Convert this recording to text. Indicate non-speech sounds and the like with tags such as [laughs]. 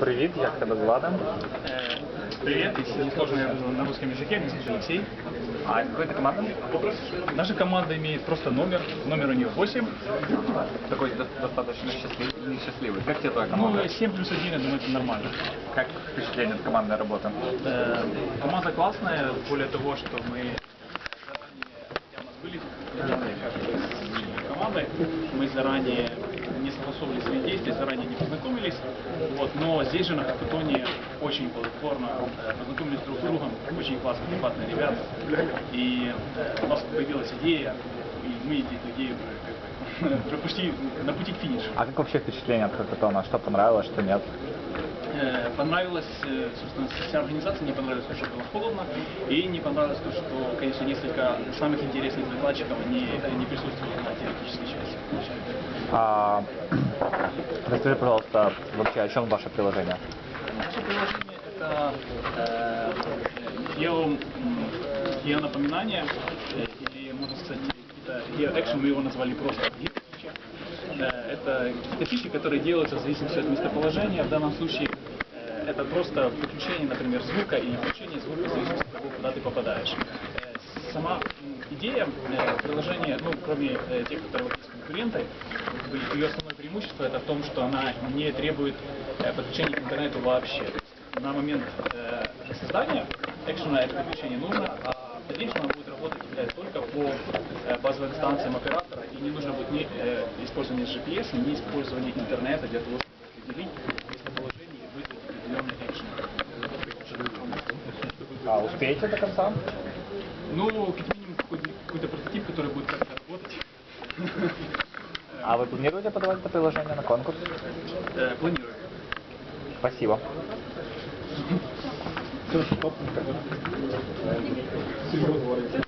Привіт, як тебе звати? Э, Привет, я буду на русском языке, меня зовут Алексей. А какой ты команда? Наша команда имеет просто номер, номер у нее 8. Такой до- достаточно счастливый, несчастливый. Как тебе твоя Ну, команда? 7 плюс 1, я думаю, это нормально. Как впечатление от командной работы? Э, Команда классная, более того, что мы заранее, были с командой, мы заранее не согласовывали действия, заранее не познакомились, вот, но здесь же на Хакатоне очень плодотворно э, познакомились друг с другом, очень классные, адекватные ребята, и э, у нас появилась идея, и мы эту идею как бы, [laughs] почти на пути к финишу. А как вообще впечатление от хакатона? Что понравилось, что нет? Э, Понравилась, э, собственно, вся организация, не понравилось то, что было холодно, и не понравилось то, что, конечно, несколько самых интересных докладчиков не, не присутствовали на теоретической части. А, [clears throat] расскажи, пожалуйста, вообще о чем ваше приложение? Наше приложение это э, геонапоминание, э, или, можно сказать, какие-то геоэкшн, мы его назвали просто. Э, это какие-то которые делаются в зависимости от местоположения. В данном случае э, это просто подключение, например, звука и включение звука в зависимости от того, куда ты попадаешь. Идея э, приложения, ну, кроме э, тех, которые есть конкуренты, ее основное преимущество это в том, что она не требует э, подключения к интернету вообще. На момент создания экшена это подключение нужно, а в дальнейшем она будет работать только по базовым станциям оператора, и не нужно будет ни использование GPS, ни использование интернета для того, чтобы определить местоположение и вызвать определенный экшен. А успеете до конца? Ну, как который будет как-то работать. [laughs] А вы планируете подавать это приложение на конкурс? Э, Планирую. Спасибо. [laughs] Серьезно.